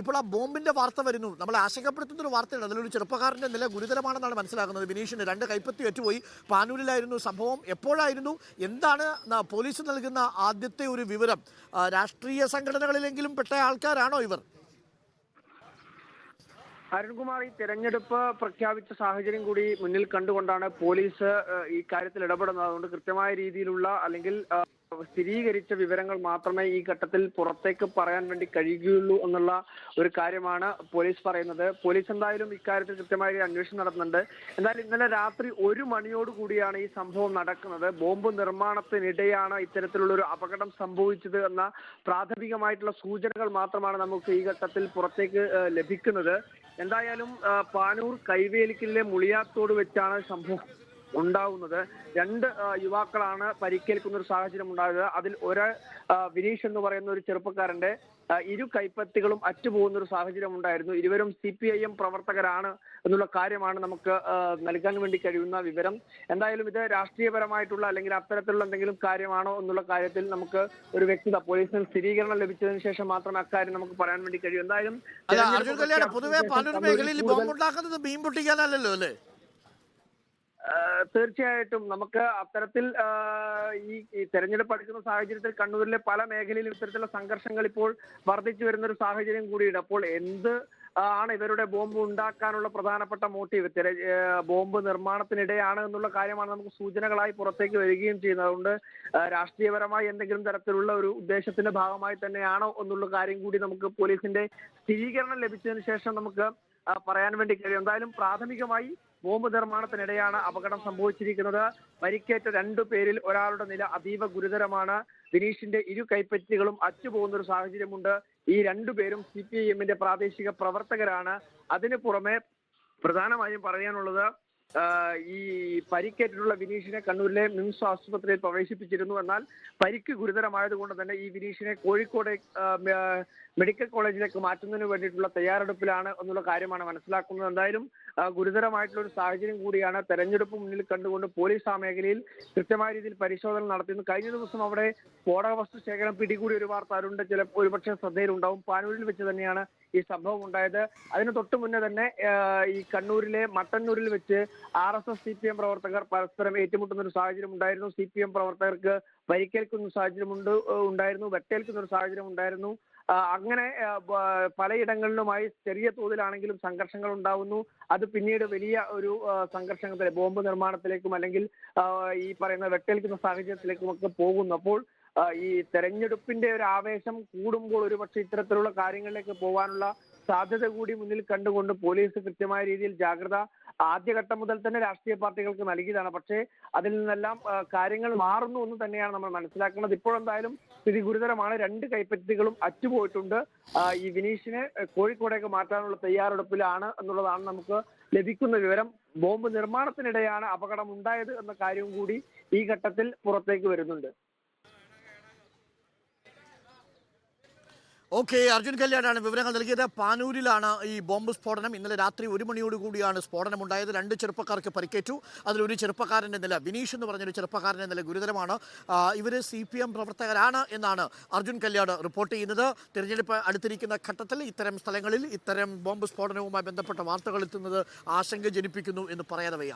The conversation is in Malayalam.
ഇപ്പോൾ ആ ബോംബിന്റെ വാർത്ത വരുന്നു. നമ്മളെ ആശങ്കപ്പെടുത്തുന്ന ഒരു വാർത്തയാണ്. അതിലൊരു ചെറുപ്പക്കാരന്റെ നില ഗുരുതരമാണെന്നാണ് മനസ്സിലാക്കുന്നത് ബിനീഷിന് രണ്ട് കൈപ്പത്തി ഏറ്റുപോയി. പാനൂരിലായിരുന്നു സംഭവം. എപ്പോഴായിരുന്നു? എന്താണ് പോലീസ് നൽകുന്ന ആദ്യത്തെ ഒരു വിവരം? രാഷ്ട്രീയ സംഘടനകളിലെങ്കിലും പെട്ട ആൾക്കാരാണോ ഇവർ? അരുൺകുമാർ ഈ തെരഞ്ഞെടുപ്പ് പ്രഖ്യാപിച്ച സാഹചര്യം കൂടി മുന്നിൽ കണ്ടുകൊണ്ടാണ് പോലീസ് ഈ കാര്യത്തിൽ ഇടപെടുന്നത്. അതുകൊണ്ട് കൃത്യമായ രീതിയിലുള്ള അല്ലെങ്കിൽ സ്ഥിരീകരിച്ച വിവരങ്ങൾ മാത്രമേ ഈ ഘട്ടത്തിൽ പുറത്തേക്ക് പറയാൻ വേണ്ടി കഴിയുകയുള്ളൂ എന്നുള്ള ഒരു കാര്യമാണ് പോലീസ് പറയുന്നത്. പോലീസ് എന്തായാലും ഇക്കാര്യത്തിൽ കൃത്യമായ അന്വേഷണം നടത്തുന്നുണ്ട്. എന്തായാലും ഇന്നലെ രാത്രി ഒരു മണിയോടുകൂടിയാണ് ഈ സംഭവം നടക്കുന്നത്. ബോംബ് നിർമ്മാണത്തിനിടെയാണ് ഇത്തരത്തിലുള്ള ഒരു അപകടം സംഭവിച്ചത് എന്ന പ്രാഥമികമായിട്ടുള്ള സൂചനകൾ മാത്രമാണ് നമുക്ക് ഈ ഘട്ടത്തിൽ പുറത്തേക്ക് ലഭിക്കുന്നത്. എന്തായാലും പാനൂർ കൈവേലിക്കലിലെ മുളിയാത്തോട് വെച്ചാണ് സംഭവം. ഉണ്ടാവുന്നത്. രണ്ട് യുവാക്കളാണ് പരിക്കേൽക്കുന്ന ഒരു സാഹചര്യം ഉണ്ടായത്. അതിൽ ഒരാൾ വിനീഷ് എന്ന് പറയുന്ന ഒരു ചെറുപ്പക്കാരന്റെ ഇരു കൈപ്പത്തികളും അറ്റുപോകുന്ന ഒരു സാഹചര്യം ഉണ്ടായിരുന്നു. ഇരുവരും സി പി ഐ എം പ്രവർത്തകരാണ് എന്നുള്ള കാര്യമാണ് നമുക്ക് നൽകാൻ വേണ്ടി കഴിയുന്ന വിവരം. എന്തായാലും ഇത് രാഷ്ട്രീയപരമായിട്ടുള്ള അല്ലെങ്കിൽ അത്തരത്തിലുള്ള എന്തെങ്കിലും കാര്യമാണോ എന്നുള്ള കാര്യത്തിൽ നമുക്ക് ഒരു വ്യക്തത പോലീസിന് സ്ഥിരീകരണം ലഭിച്ചതിന് ശേഷം മാത്രം അക്കാര്യം നമുക്ക് പറയാൻ വേണ്ടി കഴിയും. എന്തായാലും പൊതുവെ പലരും മേഖലയിൽ ബോംബുണ്ടാക്കുന്നത് ബോംബ് ഉണ്ടാക്കുന്നത് മീൻ പൊട്ടിക്കാനല്ലല്ലോ അല്ലേ? തീർച്ചയായിട്ടും നമുക്ക് അത്തരത്തിൽ ഈ തെരഞ്ഞെടുപ്പ് അടുക്കുന്ന സാഹചര്യത്തിൽ കണ്ണൂരിലെ പല മേഖലയിലും ഇത്തരത്തിലുള്ള സംഘർഷങ്ങൾ ഇപ്പോൾ വർദ്ധിച്ചു വരുന്ന ഒരു സാഹചര്യം കൂടിയുണ്ട്. അപ്പോൾ എന്ത് ആണ് ഇവരുടെ ബോംബ് ഉണ്ടാക്കാനുള്ള പ്രധാനപ്പെട്ട മോട്ടീവ്? ബോംബ് നിർമ്മാണത്തിനിടെയാണ് എന്നുള്ള കാര്യമാണ് നമുക്ക് സൂചനകളായി പുറത്തേക്ക് വരികയും ചെയ്യുന്നത്. അതുകൊണ്ട് രാഷ്ട്രീയപരമായി എന്തെങ്കിലും തരത്തിലുള്ള ഒരു ഉദ്ദേശത്തിന്റെ ഭാഗമായി തന്നെയാണോ എന്നുള്ള കാര്യം കൂടി നമുക്ക് പോലീസിന്റെ സ്ഥിരീകരണം ലഭിച്ചതിന് ശേഷം നമുക്ക് പറയാൻ വേണ്ടി കഴിയും. എന്തായാലും പ്രാഥമികമായി ബോംബ് നിർമ്മാണത്തിനിടെയാണ് അപകടം സംഭവിച്ചിരിക്കുന്നത്. പരിക്കേറ്റ രണ്ടു പേരിൽ ഒരാളുടെ നില അതീവ ഗുരുതരമാണ്. ദിനീഷിന്റെ ഇരു കൈപ്പറ്റികളും അറ്റുപോകുന്ന ഒരു സാഹചര്യമുണ്ട്. ഈ രണ്ടുപേരും സി പി ഐ എമ്മിന്റെ പ്രാദേശിക പ്രവർത്തകരാണ്. അതിനു പുറമെ പ്രധാനമായും പറയാനുള്ളത് ഈ പരിക്കേറ്റിട്ടുള്ള വിനീഷിനെ കണ്ണൂരിലെ മിംസ് ആശുപത്രിയിൽ പ്രവേശിപ്പിച്ചിരുന്നു. എന്നാൽ പരിക്ക് ഗുരുതരമായതുകൊണ്ട് തന്നെ ഈ വിനീഷിനെ കോഴിക്കോട് മെഡിക്കൽ കോളേജിലേക്ക് മാറ്റുന്നതിന് വേണ്ടിയിട്ടുള്ള തയ്യാറെടുപ്പിലാണ് എന്നുള്ള കാര്യമാണ് മനസ്സിലാക്കുന്നത്. എന്തായാലും ഗുരുതരമായിട്ടുള്ള ഒരു സാഹചര്യം കൂടിയാണ് തെരഞ്ഞെടുപ്പ് മുന്നിൽ കണ്ടുകൊണ്ട് പോലീസ് ആ മേഖലയിൽ കൃത്യമായ രീതിയിൽ പരിശോധന നടത്തിയിരുന്നു. കഴിഞ്ഞ ദിവസം അവിടെ സ്ഫോടക വസ്തു ശേഖരം പിടികൂടി ഒരു വാർത്ത അരുണ്ട് ചില ഒരുപക്ഷെ ശ്രദ്ധയിലുണ്ടാവും. പാനൂരിൽ വെച്ച് തന്നെയാണ് ഈ സംഭവം ഉണ്ടായത്. അതിന് തൊട്ടു മുന്നേ തന്നെ ഈ കണ്ണൂരിലെ മട്ടന്നൂരിൽ വെച്ച് R S S C P M പ്രവർത്തകർ പരസ്പരം ഏറ്റുമുട്ടുന്ന ഒരു സാഹചര്യം ഉണ്ടായിരുന്നു. സി പി എം പ്രവർത്തകർക്ക് പരിക്കേൽക്കുന്ന സാഹചര്യം സാഹചര്യമുണ്ട് ഉണ്ടായിരുന്നു. വെട്ടേൽക്കുന്ന ഒരു സാഹചര്യം ഉണ്ടായിരുന്നു. അങ്ങനെ പലയിടങ്ങളിലുമായി ചെറിയ തോതിലാണെങ്കിലും സംഘർഷങ്ങൾ ഉണ്ടാവുന്നു. അത് പിന്നീട് വലിയ ഒരു സംഘർഷത്തിലെ ബോംബ് നിർമ്മാണത്തിലേക്കും അല്ലെങ്കിൽ ഈ പറയുന്ന വെട്ടേൽക്കുന്ന സാഹചര്യത്തിലേക്കും ഒക്കെ പോകുന്നു. അപ്പോൾ ഈ തെരഞ്ഞെടുപ്പിന്റെ ഒരു ആവേശം കൂടുമ്പോൾ ഒരുപക്ഷെ ഇത്തരത്തിലുള്ള കാര്യങ്ങളിലേക്ക് പോകാനുള്ള സാധ്യത കൂടി മുന്നിൽ കണ്ടുകൊണ്ട് പോലീസ് കൃത്യമായ രീതിയിൽ ജാഗ്രത ആദ്യഘട്ടം മുതൽ തന്നെ രാഷ്ട്രീയ പാർട്ടികൾക്ക് നൽകിയതാണ്. പക്ഷേ അതിൽ നിന്നെല്ലാം കാര്യങ്ങൾ മാറുന്നു എന്ന് തന്നെയാണ് നമ്മൾ മനസ്സിലാക്കുന്നത് ഇപ്പോഴെന്തായാലും സ്ഥിതി ഗുരുതരമാണ്. രണ്ട് കൈപ്പറ്റികളും അറ്റുപോയിട്ടുണ്ട്. ഈ വിനീഷിനെ കോഴിക്കോടേക്ക് മാറ്റാനുള്ള തയ്യാറെടുപ്പിലാണ് എന്നുള്ളതാണ് നമുക്ക് ലഭിക്കുന്ന വിവരം. ബോംബ് നിർമ്മാണത്തിനിടെയാണ് അപകടം ഉണ്ടായത് എന്ന കാര്യവും കൂടി ഈ ഘട്ടത്തിൽ പുറത്തേക്ക് വരുന്നുണ്ട്. ഓക്കെ അർജുൻ കല്യാണാണ് വിവരങ്ങൾ നൽകിയത്. പാനൂരിലാണ് ഈ ബോംബ് സ്ഫോടനം. ഇന്നലെ രാത്രി ഒരു മണിയോട് കൂടിയാണ് സ്ഫോടനം ഉണ്ടായത് രണ്ട് ചെറുപ്പക്കാർക്ക് പരിക്കേറ്റു. അതിലൊരു ചെറുപ്പക്കാരന്റെ നില വിനീഷ് എന്ന് പറഞ്ഞൊരു ചെറുപ്പക്കാരന്റെ നില ഗുരുതരമാണ്. ഇവർ സി പി എം പ്രവർത്തകരാണ് എന്നാണ് അർജുൻ കല്യാട് റിപ്പോർട്ട് ചെയ്യുന്നത്. തിരഞ്ഞെടുപ്പ് അടുത്തിരിക്കുന്ന ഘട്ടത്തിൽ ഇത്തരം സ്ഥലങ്ങളിൽ ഇത്തരം ബോംബ് സ്ഫോടനവുമായി ബന്ധപ്പെട്ട വാർത്തകൾ എത്തുന്നത് ആശങ്ക ജനിപ്പിക്കുന്നു എന്ന് പറയാതെ വയ്യ.